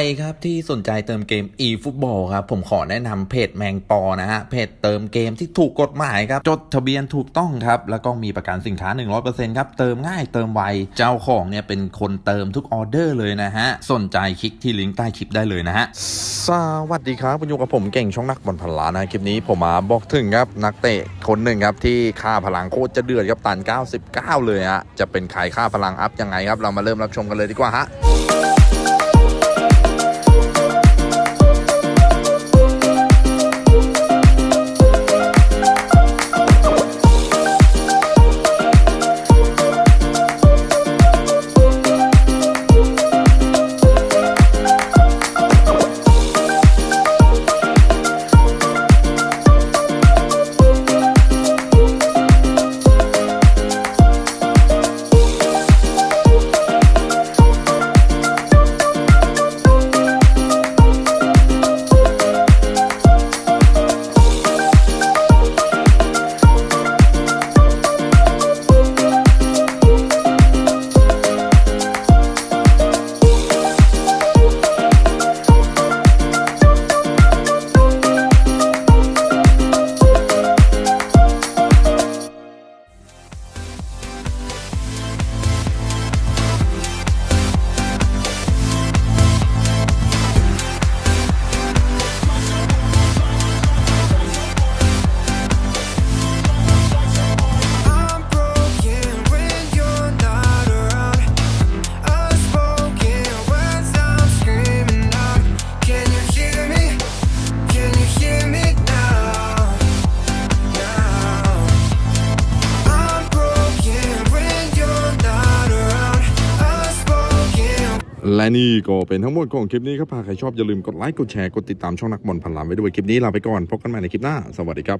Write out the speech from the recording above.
ใครครับที่สนใจเติมเกม eFootball ครับผมขอแนะนำเพจแมงปอนะฮะเพจเติมเกมที่ถูกกฎหมายครับจดทะเบียนถูกต้องครับแล้วก็มีประกันสินค้า 100%ครับเติมง่ายเติมไวเจ้าของเนี่ยเป็นคนเติมทุกออเดอร์เลยนะฮะสนใจคลิกที่ลิงก์ใต้คลิปได้เลยนะฮะสวัสดีครับคุณอยู่กับผมเก่งช่องนักบอลพันล้านนะคลิปนี้ผมมาบอกถึงครับนักเตะคนหนึ่งครับที่ค่าพลังโคตรจะเดือดครับตัน 99 เลยฮะจะเป็นใครค่าพลังอัพยังไงครับเรามาเริ่มรับชมกันเลยดีกว่าฮะ และนี่ก็เป็นทั้งหมดของคลิปนี้ครับหากใครชอบอย่าลืมกดไลค์กดแชร์กดติดตามช่องนักบอลพันล้านไว้ด้วยคลิปนี้ลาไปก่อนพบกันใหม่ในคลิปหน้า สวัสดีครับ